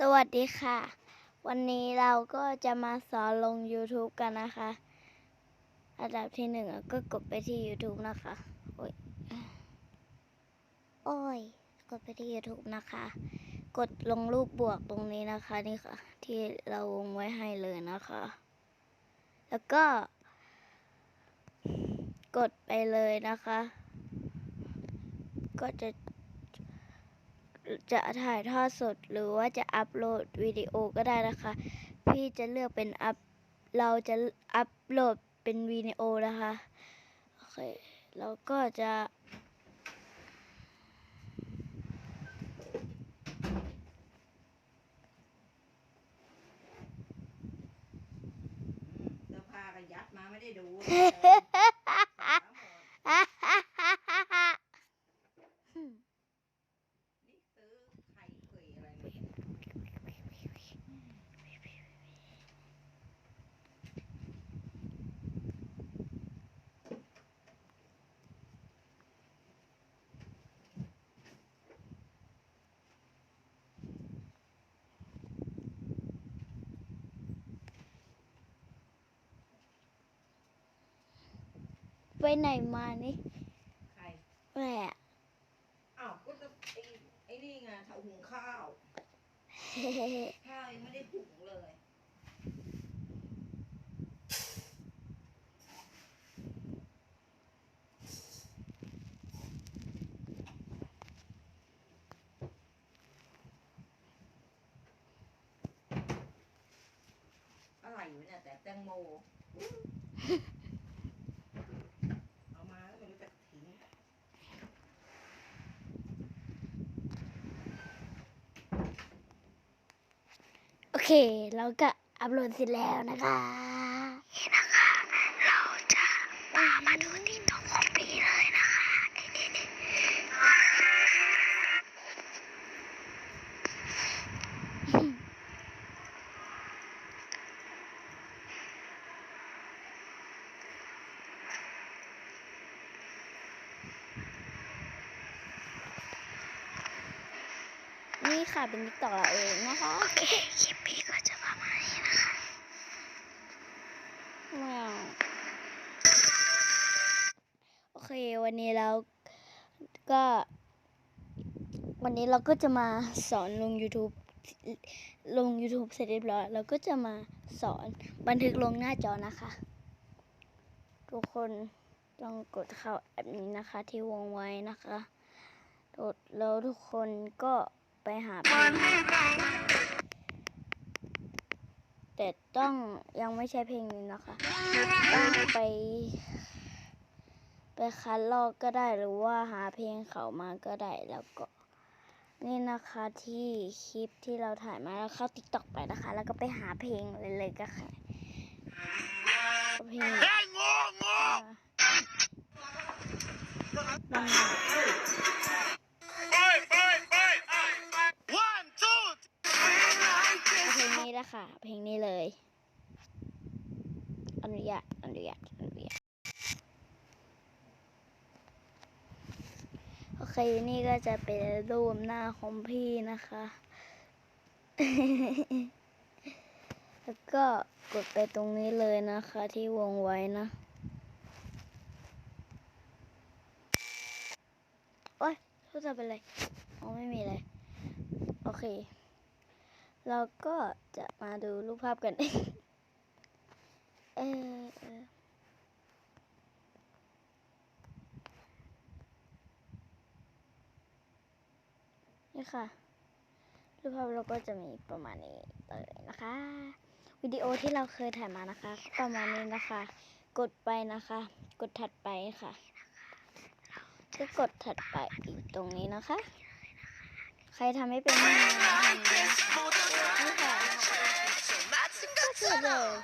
สวัสดีค่ะ วันนี้เราก็จะมาสอนลง YouTube กันนะคะ อันดับที่หนึ่งก็กดไปที่ YouTube นะคะ โอ้ย โอ้ย กดไปที่ YouTube นะคะ กดลงรูปบวกตรงนี้นะคะ นี่ค่ะ ที่เราวงไว้ให้เลยนะคะ แล้วก็ กดไปเลยนะคะ ก็จะ จะถ่ายทอดสดหรือว่าจะอัปโหลดวิดีโอก็ได้นะคะ พี่จะเลือกเป็นอัพ เราจะอัปโหลดเป็นวิดีโอนะคะ โอเคแล้วก็จะเสื้อผ้าก็ยัดมาไม่ได้ดู นี่ซื้อไข่เขยอะไรมาเนี่ย ไปไหนมานี่ไข่แม่อ้าวก็จะไอ้ไอ้นี่ไงเถาหุงข้าว ข้าวยังไม่ได้หุงเลยอะไรอยู่เนี่ยแต่แตงโม เอามาแล้วไม่รู้จะทิ้ง โอ เค เราก็อัปโหลดเสร็จแล้วนะคะ นี่ค่ะเป็นติ๊กต็อกเราเองนะคะโอเคคลิปพี่ก็จะประมาณนี้นะคะว้าวโอเควันนี้เราก็ วันนี้เราก็จะมาสอนลง YouTube ลง YouTube เสร็จเรียบร้อยเราก็จะมาสอนบันทึกลงหน้าจอนะคะ ทุกคนต้องกดเข้าแอปนี้นะคะที่วงไว้นะคะกดแล้วทุกคนก็ ไปหาเพลงแต่ต้องยังไม่ใช่เพลงนี้นะคะต้องไป ไปคัดลอกก็ได้หรือว่าหาเพลงเขามาก็ได้แล้วก็ นี่นะคะที่คลิปที่เราถ่ายมาแล้วเข้าติ๊กต็อกไปนะคะ แล้วก็ไปหาเพลงเลยเลยก็ค่ะเพลงมัน อนุญาตอนุญาตอนุญาตโอเค นี่ก็จะเป็นรูปหน้าของพี่นะคะ แล้วก็กดไปตรงนี้เลยนะคะ ที่วงไว้นะ โอ๊ยโทษจะเป็นไรอ๋อไม่มีเลยโอเค เราก็จะมาดูรูปภาพกัน เออเออนี่ค่ะ รูปภาพเราก็จะมีประมาณนี้เลยนะคะ วิดีโอที่เราเคยถ่ายมานะคะ ประมาณนี้นะคะ กดไปนะคะ กดถัดไปค่ะก็กดถัดไปอีกตรงนี้นะคะ ใครทำไม่เป็นไม่เป็นไรทำเลยค่ะนี่ค่ะก็คือเลย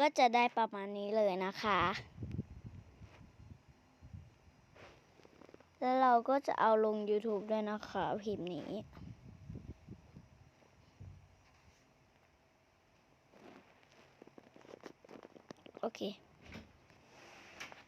ก็จะได้ประมาณนี้เลยนะคะ แล้วเราก็จะเอาลง YouTube ด้วยนะคะพิมพ์นี้โอเค